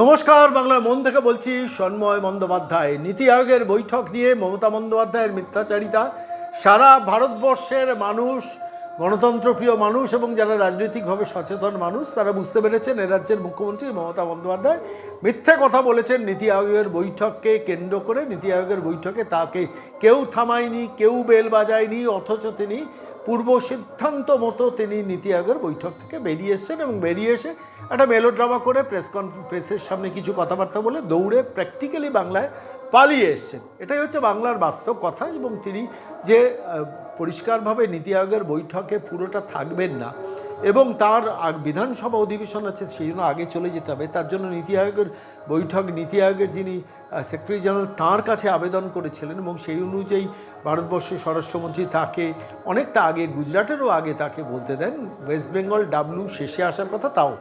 নমস্কার বাংলা মন থেকে বলছি, সন্ময় বন্দ্যোপাধ্যায়। নীতি আয়োগের বৈঠক নিয়ে মমতা বন্দ্যোপাধ্যায়ের মিথ্যাচারিতা। সারা ভারতবর্ষের মানুষ, গণতন্ত্রপ্রিয় মানুষ এবং যারা রাজনৈতিকভাবে সচেতন মানুষ, তারা বুঝতে পেরেছেন রাজ্যের মুখ্যমন্ত্রী মমতা বন্দ্যোপাধ্যায় মিথ্যে কথা বলেছেন। নীতি আয়োগের বৈঠককে কেন্দ্র করে, নীতি আয়োগের বৈঠকে তাকে কেউ থামায়নি, কেউ বেল বাজায়নি, অথচ তিনি পূর্ব সিদ্ধান্ত মতো তিনি নীতি আয়োগের বৈঠক থেকে বেরিয়ে এসছেন এবং বেরিয়ে এসে একটা মেলোড্রামা করে প্রেস কনফারেন্স প্রেসের সামনে কিছু কথাবার্তা বলে দৌড়ে প্র্যাকটিক্যালি বাংলায় পালিয়ে এসছেন। এটাই হচ্ছে বাংলার বাস্তব কথা এবং তিনি যে পরিষ্কারভাবে নীতি আয়োগের বৈঠকে পুরোটা থাকবেন না এবং তার বিধানসভা অধিবেশন আছে, সেই জন্য আগে চলে যেতে হবে। তার জন্য নীতি আয়োগের বৈঠক, নীতি আয়োগের যিনি সেক্রেটারি জেনারেল তাঁর কাছে আবেদন করেছিলেন এবং সেই অনুযায়ী ভারতবর্ষের স্বরাষ্ট্রমন্ত্রী তাকে অনেকটা আগে, গুজরাটেরও আগে তাকে বলতে দেন। ওয়েস্ট বেঙ্গল ডাব্লু শেষে আসার কথা তাও।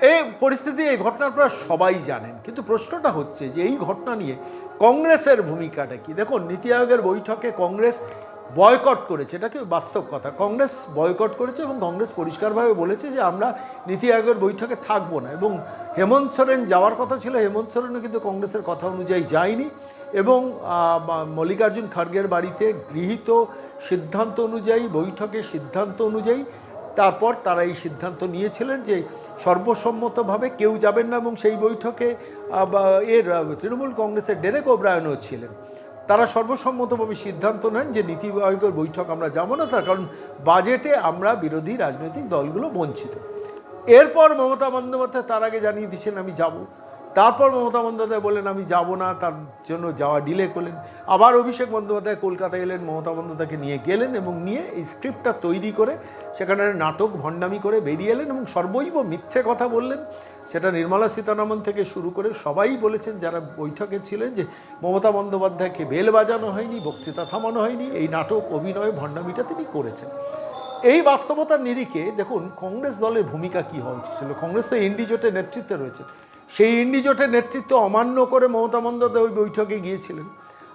এই পরিস্থিতি, এই ঘটনার পর সবাই জানেন। কিন্তু প্রশ্নটা হচ্ছে যে, এই ঘটনা নিয়ে কংগ্রেসের ভূমিকাটা কি? দেখুন, নীতি আয়োগের বৈঠকে কংগ্রেস বয়কট করেছে এটা কি বাস্তব কথা। কংগ্রেস বয়কট করেছে এবং কংগ্রেস পরিষ্কারভাবে বলেছে যে আমরা নীতি আয়োগের বৈঠকে থাকব না। এবং হেমন্ত সোরেন যাওয়ার কথা ছিল, হেমন্ত সোরেনও কিন্তু কংগ্রেসের কথা অনুযায়ী যায়নি এবং মল্লিকার্জুন খাড়গের বাড়িতে গৃহীত সিদ্ধান্ত অনুযায়ী, বৈঠকে সিদ্ধান্ত অনুযায়ী তারপর তারা এই সিদ্ধান্ত নিয়েছিলেন যে সর্বসম্মতভাবে কেউ যাবেন না এবং সেই বৈঠকে এর তৃণমূল কংগ্রেসের ডেরেক ওব্রায়নও ছিলেন। তারা সর্বসম্মতভাবে সিদ্ধান্ত নেন যে নীতি আয়োগের বৈঠক আমরা যাব না, তার কারণ বাজেটে আমরা বিরোধী রাজনৈতিক দলগুলো বঞ্চিত। এরপর মমতা বন্দ্যোপাধ্যায় তার আগে জানিয়ে দিয়েছেন আমি যাব। তারপর মমতা বন্দ্যোপাধ্যায় বললেন, আমি যাব না। তার জন্য যাওয়া ডিলে করলেন। আবার অভিষেক বন্দ্যোপাধ্যায় কলকাতায় এলেন, মমতা বন্দ্যোপাধ্যায়কে নিয়ে গেলেন এবং নিয়ে এই স্ক্রিপ্টটা তৈরি করে সেখানে নাটক ভণ্ডামি করে বেরিয়ে এলেন এবং সর্বৈব মিথ্যে কথা বললেন। সেটা নির্মলা সীতারামন থেকে শুরু করে সবাই বলেছেন, যারা বৈঠকে ছিলেন, যে মমতা বন্দ্যোপাধ্যায়কে বেল বাজানো হয়নি, বক্তৃতা থামানো হয়নি, এই নাটক, অভিনয়, ভণ্ডামিটা তিনি করেছেন। এই বাস্তবতার নিরিখে দেখুন, কংগ্রেস দলের ভূমিকা কী হওয়া উচিত ছিল? কংগ্রেস তো ইন্ডি জোটের নেতৃত্বে রয়েছে। সেই ইন্ডি জোটের নেতৃত্ব অমান্য করে মমতা বন্দ্যোপাধ্যায় ওই বৈঠকে গিয়েছিলেন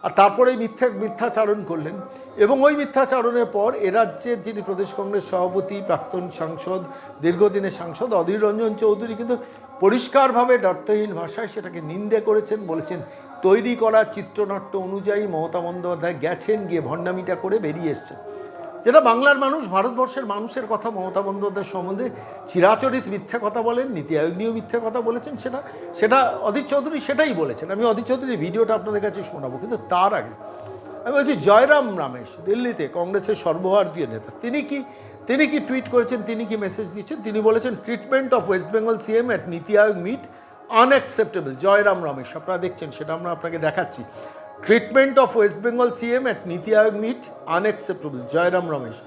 আর তারপরেই মিথ্যা মিথ্যাচারণ করলেন এবং ওই মিথ্যাচারণের পর এ রাজ্যের যিনি প্রদেশ কংগ্রেস সভাপতি, প্রাক্তন সাংসদ, দীর্ঘদিনের সাংসদ অধীর রঞ্জন চৌধুরী কিন্তু পরিষ্কারভাবে দর্থহীন ভাষায় সেটাকে নিন্দে করেছেন, বলেছেন, তৈরি করা চিত্রনাট্য অনুযায়ী মমতা বন্দ্যোপাধ্যায় গেছেন গিয়ে ভণ্ডামিটা করে বেরিয়ে এসছেন। যেটা বাংলার মানুষ, ভারতবর্ষের মানুষের কথা মমতা বন্দ্যোপাধ্যায় সম্বন্ধে চিরাচরিত মিথ্যে কথা বলেন, নীতি আয়োগ নিয়েও মিথ্যে কথা বলেছেন, সেটা সেটা অধীর চৌধুরী সেটাই বলেছেন। আমি অধীর চৌধুরীর ভিডিওটা আপনাদের কাছে শোনাবো, কিন্তু তার আগে আমি বলছি জয়রাম রামেশ, দিল্লিতে কংগ্রেসের সর্বভারতীয় নেতা। তিনি কি তিনি কি টুইট করেছেন, তিনি কি মেসেজ দিচ্ছেন? তিনি বলেছেন treatment of West Bengal CM at NITI Aayog meet unacceptable Jairam Ramesh, আপনারা দেখছেন, সেটা আমরা আপনাকে দেখাচ্ছি। Treatment of West Bengal CM at NITI Aayog meet unacceptable Jairam Ramesh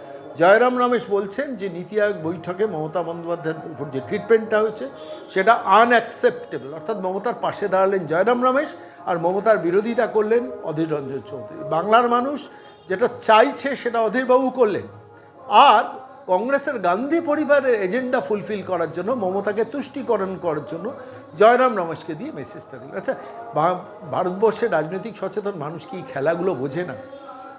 Jairam Ramesh বলছেন যে নীতি আয়োগ বৈঠকে মমতা বন্দ্যোপাধ্যায়ের উপর যে ট্রিটমেন্টটা হয়েছে, সেটা আনঅ্যাকসেপ্টেবল অর্থাৎ মমতার পাশে দাঁড়ালেন জয়রাম রমেশ আর মমতার বিরোধিতা করলেন অধীর রঞ্জন চৌধুরী। বাংলার মানুষ যেটা চাইছে, সেটা অধীরবাবু করলেন। আর কংগ্রেসের গান্ধী পরিবারের এজেন্ডা ফুলফিল করার জন্য, মমতাকে তুষ্টিকরণ করার জন্য জয়রাম রমেশকে দিয়ে মেসেজটা দিল। আচ্ছা ভারতবর্ষের রাজনৈতিক সচেতন মানুষ কি খেলাগুলো বোঝে না?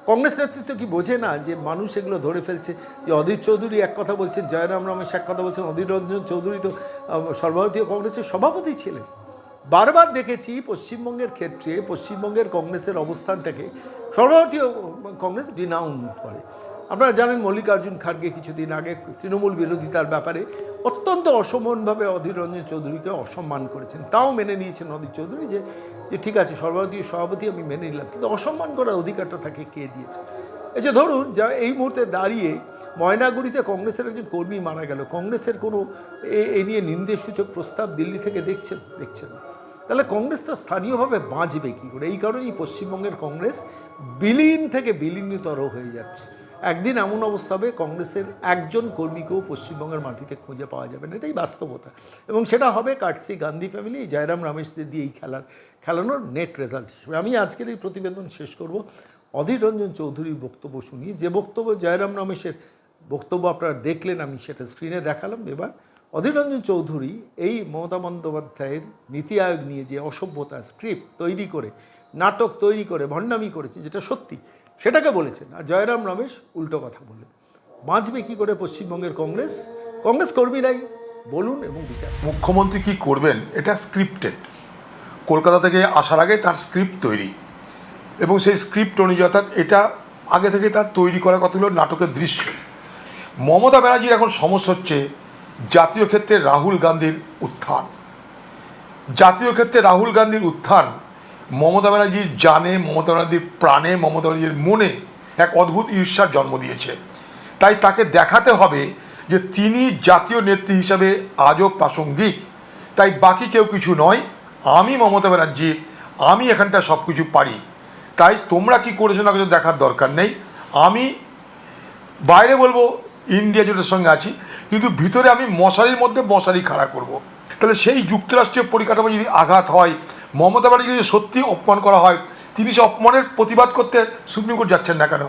কংগ্রেস নেতৃত্ব কি বোঝে না যে মানুষ এগুলো ধরে ফেলছে? যে অধীর চৌধুরী এক কথা বলছেন, জয়রাম রমেশ এক কথা বলছেন, অধীর রঞ্জন চৌধুরী তো সর্বভারতীয় কংগ্রেসের সভাপতি ছিলেন। বারবার দেখেছি পশ্চিমবঙ্গের ক্ষেত্রে পশ্চিমবঙ্গের কংগ্রেসের অবস্থানটাকে সর্বভারতীয় কংগ্রেস ডিনাউন করে। আপনারা জানেন মল্লিকার্জুন খাড়গে কিছুদিন আগে তৃণমূল বিরোধিতার ব্যাপারে অত্যন্ত অসম্মানভাবে অধীর রঞ্জন চৌধুরীকে অসম্মান করেছেন। তাও মেনে নিয়েছেন অধীর চৌধুরী যে যে ঠিক আছে, সর্বভারতীয় সভাপতি আমি মেনে নিলাম, কিন্তু অসম্মান করার অধিকারটা তাকে কে দিয়েছে? এই যে ধরুন, যা এই মুহূর্তে দাঁড়িয়ে ময়নাগুড়িতে কংগ্রেসের একজন কর্মী মারা গেল। কংগ্রেসের কোনো এ- নিয়ে নিন্দেসূচক প্রস্তাব দিল্লি থেকে দেখছেন? দেখছেন না। তাহলে তো স্থানীয়ভাবে বাঁচবে কী করে? এই কারণেই পশ্চিমবঙ্গের কংগ্রেস বিলীন থেকে বিলীনতর হয়ে যাচ্ছে। একদিন এমন অবস্থা হবে, কংগ্রেসের একজন কর্মীকেও পশ্চিমবঙ্গের মাটিতে খুঁজে পাওয়া যাবে না। এটাই বাস্তবতা। এবং সেটা হবে কাটসি গান্ধী ফ্যামিলি জয়রাম রমেশদের দিয়ে এই খেলার, খেলানোর নেট রেজাল্ট হিসেবে। আমি আজকের এই প্রতিবেদন শেষ করব। অধীর রঞ্জন চৌধুরীর বক্তব্য শুনিয়ে যে বক্তব্য জয়রাম রমেশের বক্তব্য আপনারা দেখলেন, আমি সেটা স্ক্রিনে দেখালাম। এবার অধীর রঞ্জন চৌধুরী এই মমতা বন্দ্যোপাধ্যায়ের নীতি আয়োগ নিয়ে যে অসভ্যতা স্ক্রিপ্ট তৈরি করে, নাটক তৈরি করে, ভণ্ডামি করেছে, যেটা সত্যি সেটাকে বলেছেন। আর জয়রাম রমেশ উল্টো কথা বলেন বাঁচবে কী করে পশ্চিমবঙ্গের কংগ্রেস? কংগ্রেস কর্মীরাই বলুন এবং বিচার। মুখ্যমন্ত্রী কি করবেন? এটা স্ক্রিপ্টেড কলকাতা থেকে আসার আগে তার স্ক্রিপ্ট তৈরি। এবং সেই স্ক্রিপ্ট অনুযায়ী অর্থাৎ এটা আগে থেকে তার তৈরি করা কতগুলো নাটকের দৃশ্য। মমতা ব্যানার্জির এখন সমস্যা হচ্ছে জাতীয় ক্ষেত্রে রাহুল গান্ধীর উত্থান। জাতীয় ক্ষেত্রে রাহুল গান্ধীর উত্থান মমতা ব্যানার্জির জানে, মমতা ব্যানার্জির প্রাণে, মমতা ব্যানার্জির মনে এক অদ্ভুত ঈর্ষার জন্ম দিয়েছে। তাই তাকে দেখাতে হবে যে তিনি জাতীয় নেত্রী হিসাবে আজও প্রাসঙ্গিক। তাই বাকি কেউ কিছু নয়, আমি মমতা ব্যানার্জি, আমি এখানটা সব কিছু পারি। তাই তোমরা কি করেছ না কিছু দেখার দরকার নেই। আমি বাইরে বলব, ইন্ডিয়া জোটের সঙ্গে আছি, কিন্তু ভিতরে আমি মশারির মধ্যে মশারি খাড়া করব। তাহলে সেই যুক্তরাষ্ট্রীয় পরিকাঠামো যদি আঘাত হয় মমতা ব্যানার্জি যদি সত্যি অপমান করা হয়, তিনি সে অপমানের প্রতিবাদ করতে সুপ্রিম কোর্ট যাচ্ছেন না কেন?